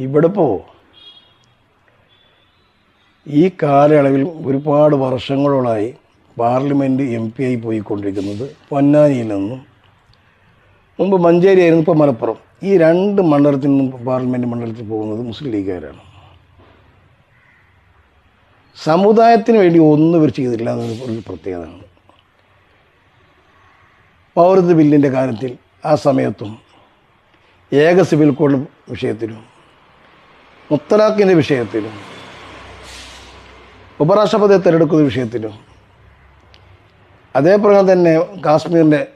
ഇവിടെ പോ. ഈ കാലയളവിൽ ഒരുപാട് വർഷങ്ങളോളായി പാർലമെന്റ് എം പി ആയി പോയിക്കൊണ്ടിരിക്കുന്നത് പൊന്നാനിയിൽ നിന്നും. മുമ്പ് മഞ്ചേരി ആയിരുന്നു ഇപ്പോൾ മലപ്പുറം. ഈ രണ്ട് മണ്ഡലത്തിൽ നിന്നും പാർലമെന്റ് മണ്ഡലത്തിൽ പോകുന്നത് മുസ്ലിം ലീഗുകാരാണ്. സമുദായത്തിന് വേണ്ടി ഒന്നും ഇവർ ചെയ്തിട്ടില്ല എന്നൊരു പ്രത്യേകതയാണ് പൗരത്വ ബില്ലിന്റെ കാര്യത്തിൽ ആ സമയത്തും ഏക സിവിൽ കോഡ് വിഷയത്തിലും മുത്തലാഖിന്റെ വിഷയത്തിലും ഉപരാഷ്ട്രപതിയെ തിരഞ്ഞെടുക്കുന്ന വിഷയത്തിലും അതേപ്രകാരം തന്നെ കാശ്മീരിന്റെ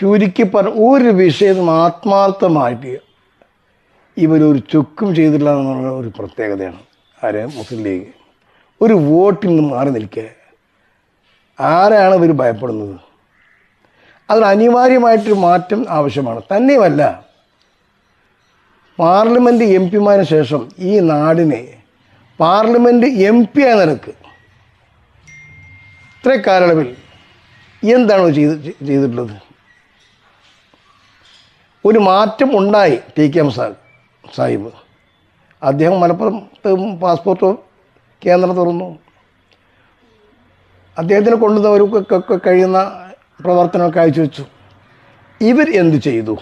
ചുരുക്കി പറഞ്ഞ ഒരു വിഷയം ആത്മാർത്ഥമായിട്ട് ഇവരൊരു ചുക്കും ചെയ്തില്ല എന്നുള്ള ഒരു പ്രത്യേകതയാണ്. ആര്? മുസ്ലിം ലീഗ്. ഒരു വോട്ടിൽ നിന്ന് മാറി നിൽക്കുക ആരാണ് ഇവർ ഭയപ്പെടുന്നത്? അതിന് അനിവാര്യമായിട്ടൊരു മാറ്റം ആവശ്യമാണ്. തന്നെയുമല്ല പാർലമെന്റ് എം പിമാരിന് ശേഷം ഈ നാടിനെ പാർലമെന്റ് എം പി ആയ നിരക്ക് ഇത്ര കാലയളവിൽ എന്താണ് ചെയ്ത് ചെയ്തിട്ടുള്ളത്? ഒരു മാറ്റം ഉണ്ടായി ടി കെ എം സാ സാഹിബ്. അദ്ദേഹം മലപ്പുറത്ത് പാസ്പോർട്ട് കേന്ദ്രം തുറന്നു. അദ്ദേഹത്തിനെ കൊണ്ടുവന്നവർക്കൊക്കെ കഴിയുന്ന പ്രവർത്തനം കാഴ്ചവെച്ചു. ഇവർ എന്ത് ചെയ്തു?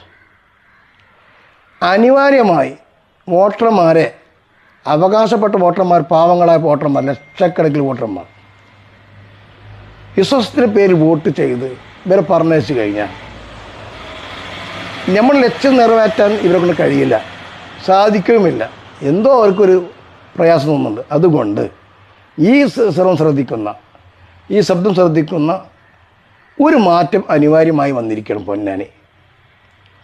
അനിവാര്യമായി വോട്ടർമാരെ അവകാശപ്പെട്ട വോട്ടർമാർ പാവങ്ങളായ വോട്ടർമാർ ലക്ഷക്കണക്കിന് വോട്ടർമാർ. വിശ്വസത്തിന് പേര് വോട്ട് ചെയ്ത് ഇവരെ പറഞ്ഞയച്ചു കഴിഞ്ഞാൽ നമ്മൾ ലക്ഷ്യം നിറവേറ്റാൻ ഇവരെ കൊണ്ട് കഴിയില്ല സാധിക്കുകയുമില്ല എന്തോ അവർക്കൊരു പ്രയാസം തോന്നുന്നുണ്ട്. അതുകൊണ്ട് ഈ സർവം ശ്രദ്ധിക്കുന്ന ഈ ശബ്ദം ശ്രദ്ധിക്കുന്ന ഒരു മാറ്റം അനിവാര്യമായി വന്നിരിക്കണം പൊന്നാനി.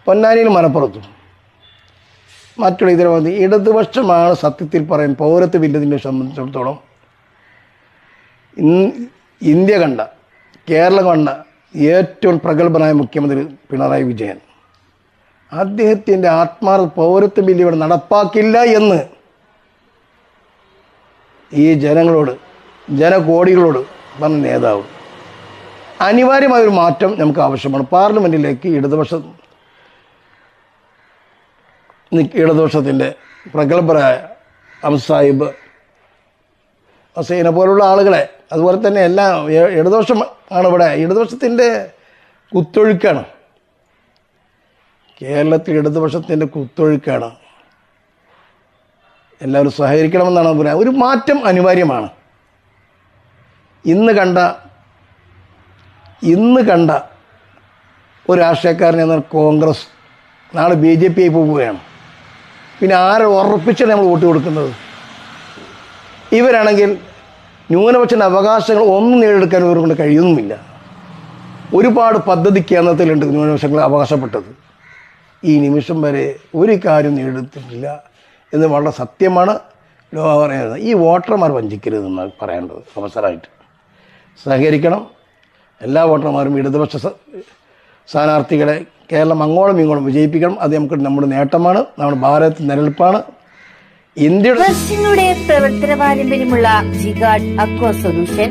പൊന്നാനിയിൽ മലപ്പുറത്തും. മറ്റുള്ള ഇതിനെ ഇടതുപക്ഷമാണ് സത്യത്തിൽ പറയാൻ പൗരത്വ ബില്ലതിനെ സംബന്ധിച്ചിടത്തോളം. ഇന്ത്യ കണ്ട കേരളം കണ്ട ഏറ്റവും പ്രഗത്ഭനായ മുഖ്യമന്ത്രി പിണറായി വിജയൻ. അദ്ദേഹത്തിന്റെ ആത്മാർത്ഥ പൗരത്വ ബില്ല് ഇവിടെ നടപ്പാക്കില്ല എന്ന് ഈ ജനങ്ങളോട് ജനകോടികളോട് പറഞ്ഞ നേതാവ്. അനിവാര്യമായ ഒരു മാറ്റം നമുക്ക് ആവശ്യമാണ്. പാർലമെന്റിലേക്ക് ഇടതുപക്ഷ ഇടതുപക്ഷത്തിന്റെ പ്രഗത്ഭരായ അംസാഹിബ് ഹസൈനെ പോലുള്ള ആളുകളെ. അതുപോലെ തന്നെ എല്ലാ ഇടദോഷം ആണ് ഇവിടെ. ഇടതുപക്ഷത്തിന്റെ കുത്തൊഴുക്കാണ്. കേരളത്തിൽ ഇടതുപക്ഷത്തിന്റെ കുത്തൊഴുക്കാണ്. എല്ലാവരും സഹകരിക്കണമെന്നാണ് പറയുന്നത് ഒരു മാറ്റം അനിവാര്യമാണ്. ഇന്ന് കണ്ട ഇന്ന് കണ്ട ഒരു രാഷ്ട്രീയക്കാരൻ കോൺഗ്രസ് നാളെ ബി ജെ പി ആയി പോവുകയാണ്. പിന്നെ ആരെ ഉറപ്പിച്ചാണ് നമ്മൾ വോട്ട് കൊടുക്കുന്നത്? ഇവരാണെങ്കിൽ ന്യൂനപക്ഷന്റെ അവകാശങ്ങൾ ഒന്നും നേടിയെടുക്കാൻ ഇവരെ കൊണ്ട് കഴിയുന്നുമില്ല. ഒരുപാട് പദ്ധതി കേന്ദ്രത്തിലുണ്ട് ന്യൂനപക്ഷങ്ങൾ അവകാശപ്പെട്ടത്. ഈ നിമിഷം വരെ ഒരു കാര്യം നേടിയെടുത്തിട്ടില്ല എന്ന് വളരെ സത്യമാണ്. ലോക പറയുന്നത് ഈ വോട്ടർമാർ വഞ്ചിക്കരുതെന്നാണ് പറയേണ്ടത്. അവസരമായിട്ട് സഹകരിക്കണം. എല്ലാ വോട്ടർമാരും ഇടതുപക്ഷ സ്ഥാനാർത്ഥികളെ കേരളം അങ്ങോളം ഇങ്ങോളം വിജയിപ്പിക്കണം. അത് നമുക്ക് നമ്മുടെ നേട്ടമാണ് നമ്മുടെ ഭാരതത്തിൽ നിലനിൽപ്പാണ്. ഇന്ത്യയുടെ പ്രവർത്തന പാരമ്പര്യമുള്ള solution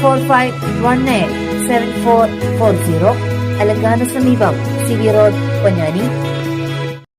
four five one nine seven four four zero അലങ്കാന സമീപം സി വി റോഡ് പൊന്നാനി.